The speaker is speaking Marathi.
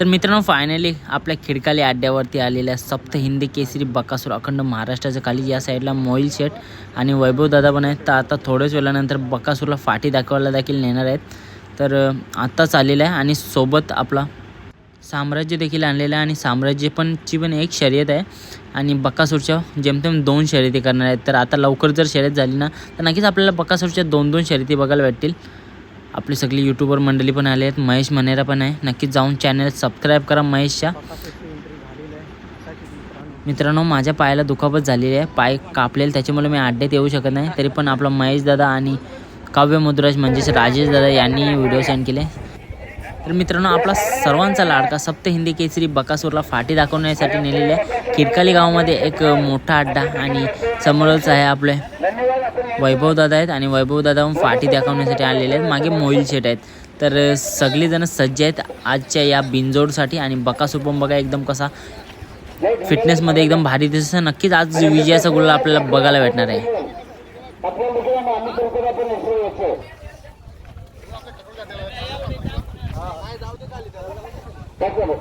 तर मित्रांनो फायनली आपल्या खिडकाली अड्ड्यावरती आलेल्या सप्त हिंदी केसरी बकासूर अखंड महाराष्ट्राच्या खाली या साईडला मोहिल शेठ आणि वैभव दादा पण आहेत. तर आता थोड्याच वेळानंतर बकासूरला फाटी दाखवायला देखील नेणार आहेत. तर आत्ताच आलेलं आहे आणि सोबत आपला साम्राज्य देखील आणलेलं आहे आणि साम्राज्य पणची पण एक शर्यत आहे आणि बकासूरच्या जेमतेम दोन शर्यती करणार आहेत. तर आता लवकर जर शर्यत झाली ना तर नक्कीच आपल्याला बकासूरच्या दोन दोन शर्यती बघायला भेटतील. आपली सगळी यूट्यूबर मंडळी पण आले आहेत महेश मनेरा पण आहे. नक्कीच जाऊन चॅनल सबस्क्राईब करा महेशच्या. मित्रांनो माझ्या पायाला दुखापत झालेली आहे. पाय कापलेलं त्याच्यामुळे मी अड्ड्यात येऊ शकत नाही. तरी पण आपला महेश दादा आणि काव्य मुद्राज म्हणजेच राजेश दादा यांनी व्हिडिओ सेंड केले. तर मित्रांनो आपला सर्वांचा लाडका सप्त हिंदी केसरी बकासूरला फाटी दाखवण्यासाठी नेलेल्या किरकाली गावामध्ये एक मोठा अड्डा आणि समोरच आहे आपले वैभव दादा आहेत आणि वैभव दादाहून फाटी दाखवण्यासाठी आलेले आहेत. मागे मोईल शेट आहेत. तर सगळीजणं सज्ज आहेत आजच्या या बिनजोडसाठी आणि बकासूर पण बघा एकदम कसा फिटनेसमध्ये एकदम भारी दिसत नक्कीच आज विजयाचा गुल्ला आपल्याला बघायला भेटणार आहे. टाकलं